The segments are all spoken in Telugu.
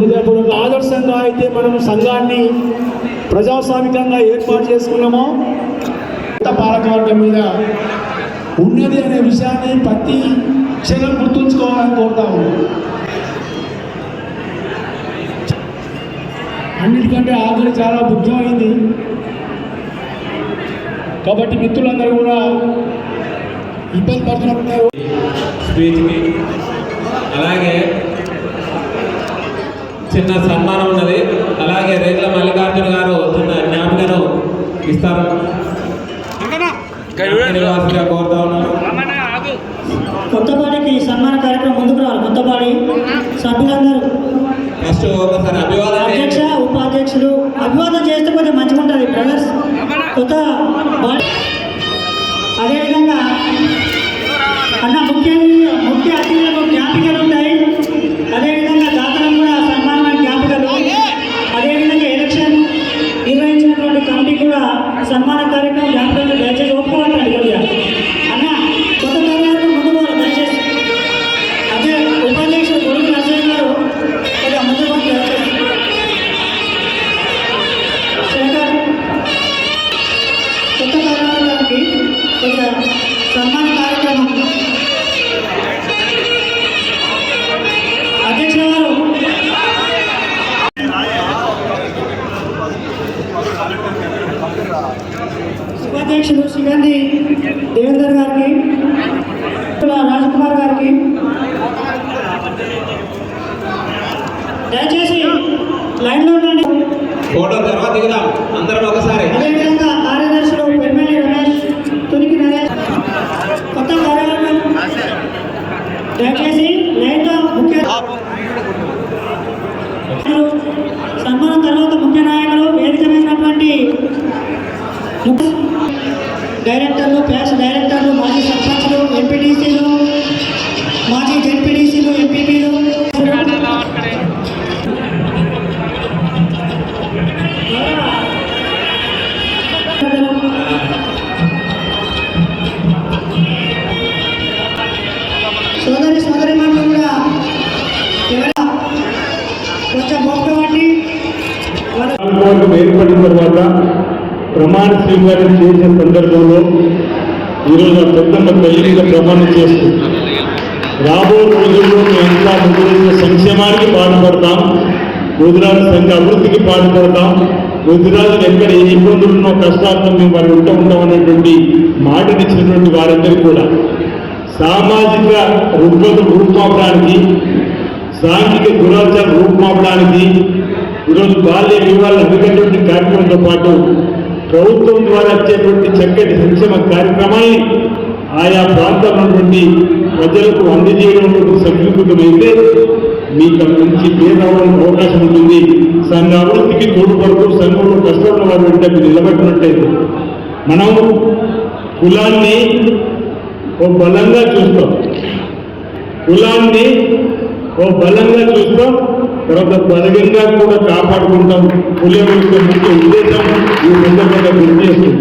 హృదయపూర్వక ఆదర్శంగా అయితే మనం సంఘాన్ని ప్రజాస్వామికంగా ఏర్పాటు చేసుకున్నామో కొత్త పాలకవర్గం మీద ఉన్నది అనే విషయాన్ని ప్రతి క్షణం గుర్తుంచుకోవాలని కోరుతాము అన్నిటికంటే ఆఖరి చాలా ముఖ్యమైంది. కాబట్టి మిత్రులందరూ కూడా ఇబ్బంది పడుతున్నారు స్పీచ్కి అలాగే చిన్న సన్మానం ఉన్నది. అలాగే రేట్ల మల్లికార్జున గారు చిన్న జ్ఞాపికను ఇస్తారు. కోరుతా ఉన్నాను. కొత్తపాడికి సన్మాన కార్యక్రమం ముందుకు రావాలి. కొత్తపాడి సభ్యులందరూ. ఫస్ట్ ఒకసారి అభివాదం అధ్యక్ష. ఉపాధ్యక్షులు అభివాదం చేస్తే కొంచెం మంచిగా ఉంటుంది బ్రదర్స్ కొత్త అదేవిధంగా అన్న ముఖ్య ముఖ్య అతిథులకు ఉపాధ్యక్షులు శ్రీగంధి దేవేందర్ గారికి రాజకుమార్ గారికి. దయచేసి లైన్లో ఉండండి. ఫోటో తర్వాత దిగుదాం అందరం ఒకసారి అదేవిధంగా కార్యదర్శులు పెర్మల్లి రమేష్ తునికి నరేష్ కొత్త కార్యవర్గం దయచేసి లైన్లో ముఖ్య సన్మానం తర్వాత ముఖ్య నాయకులు వేదిక మీదటువంటి ముఖ్య డైరెక్టర్లు ప్యాస్ డైరెక్టర్లు మాజీ సర్పంచ్లు ఎంపీటీసీలు మాజీ జెడ్పీటీసీలు ఎంపీపీలు. సోదరి సోదరి కూడా ఎవరా కొంచెం మొక్కవండి వాళ్ళ తర్వాత ప్రమాణ స్వీకారం చేసే సందర్భంలో ఈరోజు ఆ పెద్దమ్మ తల్లిగా ప్రమాణం చేస్తూ రాబో రోజుల్లో మేమంతా ముగ్గురు సంక్షేమానికి పాటుపడతాం. ముద్రాల సంఘ అభివృద్ధికి పాటుపడతాం. ముద్రాలకు ఎక్కడ ఏ ఇబ్బందులు ఉన్నో కష్టార్థం మేము వారి ఉంటూ ఉంటాం అనేటువంటి మాటనిచ్చినటువంటి వారందరూ కూడా సామాజిక రుగ్మత రూపుమాపడానికి సాంఘిక దురాచారం రూపుమాపడానికి ఈరోజు బాల్య వివాహాలు అరికట్టే కార్యక్రమంతో పాటు ప్రభుత్వం ద్వారా వచ్చేటువంటి చక్కటి సంక్షేమ కార్యక్రమాన్ని ఆయా ప్రాంతాల్లో ప్రజలకు అందజేయడం సఫలీకృతమైతే మీకు మంచి పేరు రావడానికి అవకాశం ఉంటుంది. సంఘ అభివృద్ధికి తోడ్పడుతూ సంఘంలో కష్టపడిన వారు వెంట మీరు నిలబెట్టినట్టయితే మనం కులాన్ని ఓ బలంగా చూస్తాం. కులాన్ని ఓ బలంగా చూస్తాం. తర్వాత బలగంగా కూడా కాపాడుకుంటాం. కులం యొక్క ముఖ్య ఉద్దేశం ఈ సందర్భంగా గుర్తు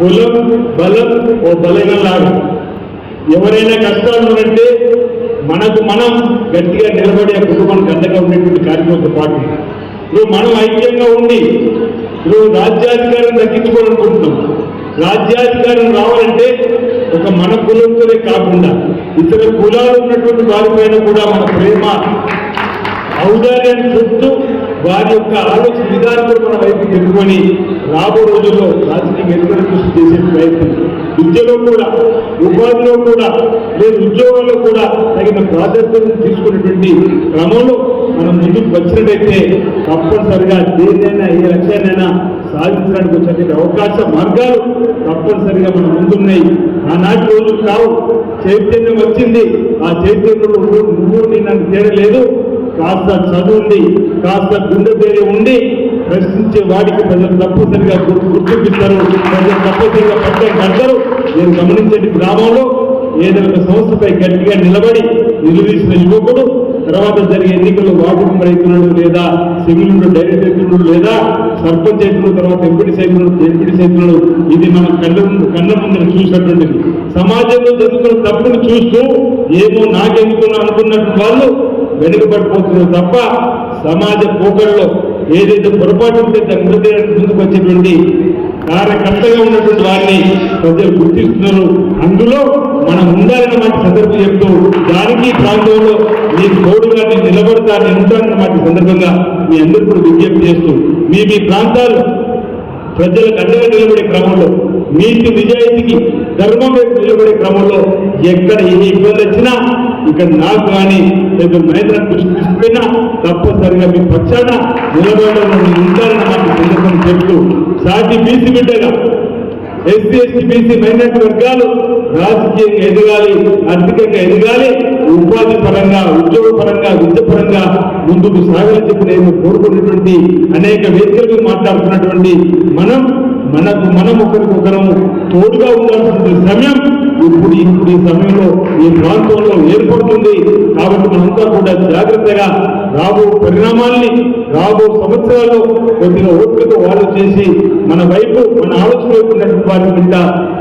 కులం బలం ఓ బలగలాడు ఎవరైనా కష్టాలు ఉంటే మనకు మనం గట్టిగా నిలబడి ఆ కుటుంబానికి అండగా ఉండేటువంటి కార్యక్రమంతో పాటు. ఇప్పుడు మనం ఐక్యంగా ఉండి ఇప్పుడు రాజ్యాధికారం తగ్గించుకోవాలనుకుంటున్నాం రాజ్యాధికారం రావాలంటే ఒక మన కులంతోనే కాకుండా ఇతర కులాలు ఉన్నటువంటి వారిపైన కూడా మన ప్రేమ ఔదార్యాన్ని చూపుతూ వారి యొక్క ఆలోచన విధానం కూడా మన వైపు తిప్పుకొని రాబో రోజుల్లో రాజకీయ ఎదుగుదల కృషి చేసే ప్రయత్నం. విద్యలో కూడా ఉపాధిలో కూడా లేదు ఉద్యోగాల్లో కూడా తగిన ప్రాధాన్యతను తీసుకునేటువంటి క్రమంలో మనం ముందుకు వచ్చినట్టయితే తప్పనిసరిగా దేన్నైనా ఏ లక్ష్యాన్నైనా సాధించడానికి వచ్చే అవకాశ మార్గాలు తప్పనిసరిగా మన ముందున్నాయి. ఆనాటి రోజులు కావు. చైతన్యం వచ్చింది. ఆ చైతన్యంలో నువ్వు నేను తేడలేదు కాస్త చదువుండి కాస్త గుండె పేరు ఉండి ప్రశ్నించే వాడికి ప్రజలు తప్పనిసరిగా గుర్తు- గుర్తింపిస్తారు. ప్రజలు తప్పనిసరిగా పట్టం కడతారు నేను గమనించండి గ్రామంలో ఏదైనా ఒక సంస్థపై గట్టిగా నిలబడి నిలదీసిన యువకుడు తర్వాత జరిగే ఎన్నికల్లో వార్డు మెంబర్ అవుతున్నాడు లేదా సివిల్ డైరెక్ట్ అవుతున్నాడు లేదా సర్పంచ్ అవుతున్నాడు తర్వాత ఎంపీడీ అవుతున్నాడు ఎంపీడీ అవుతున్నాడు ఇది మన కళ్ళ కళ్ళ ముందు చూసినటువంటిది. సమాజంలో జరుగుతున్న తప్పును చూస్తూ ఏమో నాకెందుకున్నా అనుకున్నట్టు వాళ్ళు వెనుకబడిపోతున్నారు తప్ప సమాజ పోకడలో ఏదైతే పొరపాటు ఉంటే దాన్ని ముందుకు వచ్చేటువంటి కార్యకర్తగా ఉన్నటువంటి వారిని ప్రజలు గుర్తిస్తున్నారు. అందులో మనం ఉండాలని మాట సందర్భం చెప్తూ దానికి ప్రాంతంలో మీ తోడుగా నేను నిలబడతా నేను ఉంటానన్న సందర్భంగా మీ అందరూ కూడా విజ్ఞప్తి చేస్తూ మీ మీ ప్రాంతాలు ప్రజలకు అండగా నిలబడే క్రమంలో నీతి నిజాయితీకి ధర్మం వైపు నిలబడే క్రమంలో ఎక్కడ ఏ ఇబ్బంది వచ్చినా ఇక్కడ నాకు కానీ లేదా మహేంద్ర దృష్టి తీసుకుపోయినా తప్పనిసరిగా మీ పక్షాన నిలబడడం ఉంటారని నాకు సందర్భం చెప్తూ సాటి బీసీ బిడ్డగా ఎస్సీ ఎస్టీ బీసీ మైనార్టీ వర్గాలు రాజకీయంగా ఎదగాలి ఆర్థికంగా ఎదగాలి ఉపాధి పరంగా ఉద్యోగ పరంగా విద్య పరంగా ముందుకు సాగాలని చెప్పి నేను కోరుకున్నటువంటి అనేక వేదికలు మాట్లాడుతున్నటువంటి మనం మనకు మనం ఒకరికొకరము తోడుగా ఉండాల్సిన సమయం ఇప్పుడు ఇప్పుడు ఈ సమయంలో ఈ ప్రాంతంలో ఏర్పడుతుంది. కాబట్టి మనంతా కూడా జాగ్రత్తగా రాబో పరిణామాల్ని రాబో సంవత్సరాల్లో కొద్దిగా ఓపికతో వాళ్ళు చేసి మన వైపు మన ఆలోచన వైపు వారి మీద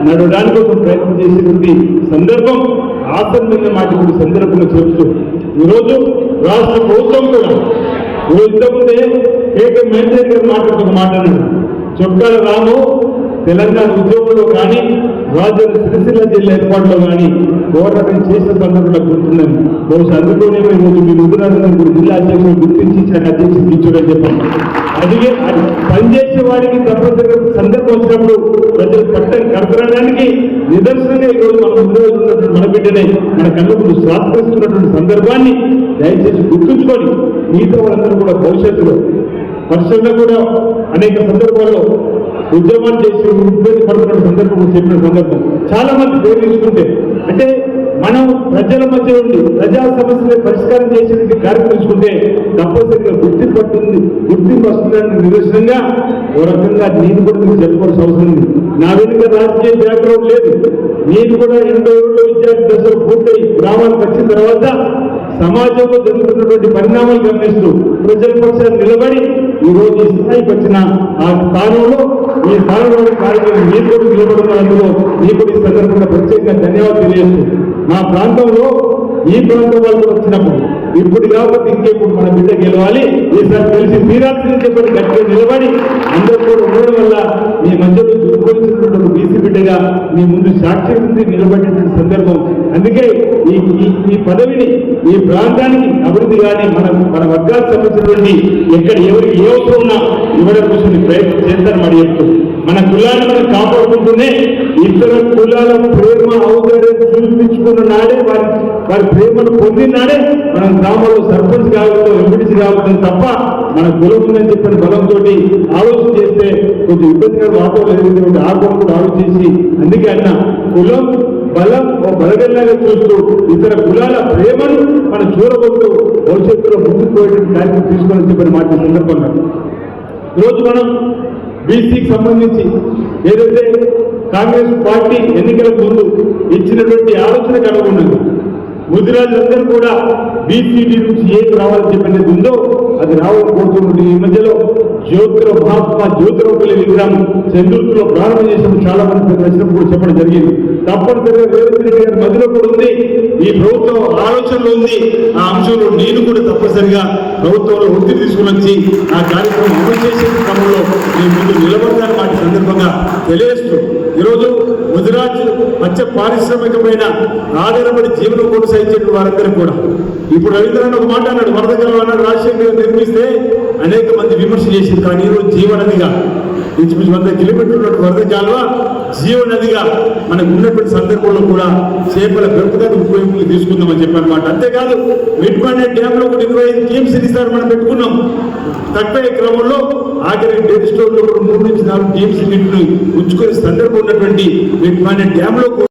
నడవడానికి కోసం ప్రయత్నం చేసేటువంటి సందర్భం ఆసన్నమైన మాట ఇప్పుడు ఈ సందర్భంగా చెబుతూ ఈరోజు రాష్ట్ర ప్రభుత్వం కూడా ఓ ఇంతకుముందే కేకే మేనేజర్ గారు మాట్లాడుతూ మాట్లాడారు చొక్కాల రాము తెలంగాణ ఉద్యోగంలో కానీ రాజన్న సిరిసిల్ల జిల్లా ఏర్పాటులో కానీ పోరాటం చేసిన సందర్భంలో గుర్తున్నాను బహుశా అందులోనే మేము మీరు ముద్రాజు జిల్లా అధ్యక్షులు గుర్తించి శాఖ అధ్యక్షులు ఇచ్చాడని చెప్పాను అడిగే పనిచేసే వాడికి తప్పనిసరిగా సందర్భం వచ్చినప్పుడు ప్రజలు పట్టని కడతడానికి నిదర్శనంగా ఈరోజు మన ముందు మన బిడ్డనే మన కళ్ళ ముందు సందర్భాన్ని దయచేసి గుర్తుంచుకొని మిగతా వాళ్ళందరూ కూడా భవిష్యత్తులో పరిశ్రమలో కూడా అనేక సందర్భాల్లో ఉద్యమాలు చేసి ఇబ్బంది పడుతున్న సందర్భం చెప్పిన సందర్భం చాలా మంది ప్రేమించుకుంటే అంటే మనం ప్రజల మధ్య ఉండి ప్రజా సమస్యలు పరిష్కారం చేసేటువంటి కార్యక్రమించుకుంటే తీసుకుంటే తప్పనిసరిగా గుర్తింపు పడుతుంది గుర్తింపు వస్తుందని నిరసనంగా ఓ రకంగా నేను కూడా మీకు చెప్పుకోవాల్సిన అవసరం ఉంది. నా వెనుక రాజకీయ బ్యాక్గ్రౌండ్ లేదు. నేను కూడా ఎనభై ఏళ్ళు విద్యార్థి దశలో పూర్తయి గ్రామానికి వచ్చిన తర్వాత సమాజంలో జరుగుతున్నటువంటి పరిణామాలు గమనిస్తూ ప్రజల పక్షాన్ని నిలబడి ఈ రోజు స్థాయికి వచ్చిన ఆ స్థానంలో ఈ స్థానంలో కార్యక్రమం మీ కూడా నిలబడుతున్నందులో మీకు ఈ సందర్భంగా ప్రత్యేకంగా ధన్యవాదాలు తెలియజేస్తూ మా ప్రాంతంలో ఈ ప్రాంతం వాళ్ళు వచ్చినప్పుడు ఇప్పుడు కాబట్టి ఇంకెప్పుడు మన బిడ్డ గెలవాలి. ఈసారి తెలిసి తీరాల్సింది చెప్పి గట్టిగా నిలబడి అందరూ కూడా ఉండడం వల్ల మీ మధ్యలో దుర్గొలిసినటువంటి బీసీ బిడ్డగా మీ ముందు సాక్షి ఉంది నిలబడినటువంటి సందర్భం. అందుకే ఈ ఈ- పదవిని ఈ ప్రాంతానికి అభివృద్ధి కానీ మన మన వర్గాలకు సంబంధించినటువంటి ఎక్కడ ఎవరికి ఏ అవసరం ఉన్నా ఇవ్వడం కోసం ప్రయత్నం చేస్తారని మరి చెప్తూ మన కులాన్ని మనం కాపాడుకుంటూనే ఇతర కులాల ప్రేమ ఔదార్యం చూపించుకున్న నాడే వారి వారి ప్రేమను పొందినాడే మనం గ్రామంలో సర్పంచ్ కాగలుగుతాం ఎంపీటీసీ కావడం తప్ప మన కులం ఉందని చెప్పిన బలంతో ఆలోచన చేస్తే కొంచెం ఇబ్బందిగా వాతావరణం ఎదుగుతుంది ఆ కూడా ఆలోచించి అందుకే అన్న కులం బలం ఓ బలగల్లాగా చూస్తూ ఇతర కులాల ప్రేమను మనం చూడగొట్టు భవిష్యత్తులో ముందుకు పోయేటువంటి కార్యక్రమం తీసుకోవాలని చెప్పిన మాట సందర్భంగా. ఈరోజు మనం బీసీకి సంబంధించి ఏదైతే కాంగ్రెస్ పార్టీ ఎన్నికలకు ముందు ఇచ్చినటువంటి ఆలోచన కనుగొన్నది. ముదిరాజులందరూ కూడా బీసీడీ నుంచి ఏది రావాలని చెప్పినది ఉందో అది రావాలని కోరుతున్నది ఈ మధ్యలో జ్యోతిలో మహాత్మా జ్యోతిరావు పిల్లి విగ్రహం చంద్రుతిలో ప్రారంభం చేసిన చాలా మంది పెద్దలు వచ్చినప్పుడు కూడా చెప్పడం జరిగింది. తప్పనిసరిగా రేవంత్ రెడ్డి గారి మధ్యలో కూడా ఉంది. ఈ ప్రభుత్వం ఆలోచనలో ఉంది. ఆ అంశంలో నేను కూడా తప్పనిసరిగా ప్రభుత్వంలో ఒత్తిడి తీసుకుని వచ్చి ఆ కార్యక్రమం అమలు చేసే క్రమంలో నేను ముందు నిలబడతాను వాటి సందర్భంగా తెలియజేస్తూ ఈరోజు మంచి పారిశ్రామికమైన ఆధారపడి జీవనం కొనసాగించే వారందరూ కూడా. ఇప్పుడు రవీంద్రనాథ్ ఒక మాట అన్నాడు వరద అన్నాడు రాజశేఖర్ నిర్మిస్తే అనేక మంది విమర్శ చేసింది కానీ ఈరోజు జీవనదిగా ఇంచుమించు వంద కిలోమీటర్ల ఉన్నటువంటి వరద కాలువ జీవనదిగా మనకు ఉన్నటువంటి సందర్భంలో కూడా చేపల పెంపుదల ఉపయోగం తీసుకుందామని చెప్పనమాట అంతేకాదు మిడ్మానే డ్యామ్లో కూడా ఇరవై ఐదు టీమ్స్ ఇస్తారు మనం పెట్టుకున్నాం. తక్కువ క్రమంలో ఆఖరి డెడ్ స్టోర్లో కూడా మూడు నుంచి నాలుగు టీమ్స్ నీటిని ఉంచుకునే సందర్భం ఉన్నటువంటి మిడ్మానే డ్యామ్లో